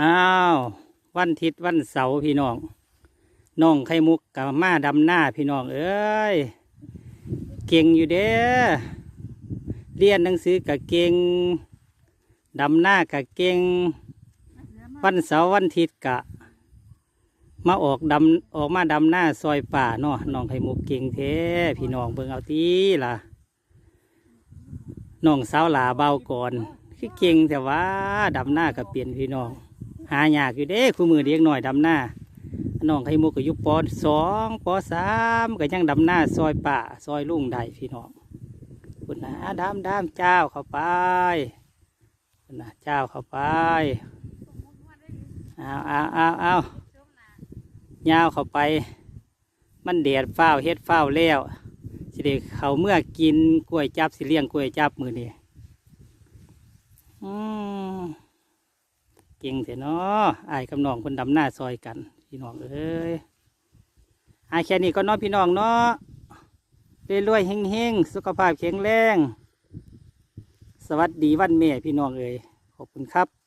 อ้าว วันทิตย์วันเสาร์พี่น้องน้องไข่มุกกับมาดำหน้าพี่น้องเอ้ยเก่งอยู่เด้อเรียนหนังสือกับเก่งดำหน้ากับเก่งวันเสาร์วันทิตย์กะ มาออกดำออกมาดำหน้าซอยป่าเนาะน้องไข่มุกเก่งเท้พี่น้องเบิ่งเอาตีล่ะน้องสาวหลาเบาก่อนคือเก่งแต่ว่าดำหน้ากับเปลี่ยนพี่น้อง หายากอยู่เด้คู่มือเด็กหน่อยดำหน้าน้องไข่มุกก็อยุปอสองปอสามก็ยังดำหน้าซอยป่าซอยลุงได้พี่น้องคุณนะดำดำเจ้าเข้าไปคุณนะเจ้าเข้าไปเอาเอาเอาเอายาวเข้าไป มันแดดฟ้าเฮ็ดฟ้าแล้วสิเด็กเขาเมื่อกินกล้วยจับสิเลี้ยงกล้วยจับมือนี่อืม เก่งเถอะเนาะอายกับน้องคนดำหน้าซอยกัน พี่น้องเอ้ยอาแค่นี้ก็น้องพี่น้องเนาะรวยๆเฮงๆ สุขภาพแข็งแรง สวัสดีวันแม่พี่น้องเอ้ยขอบคุณครับ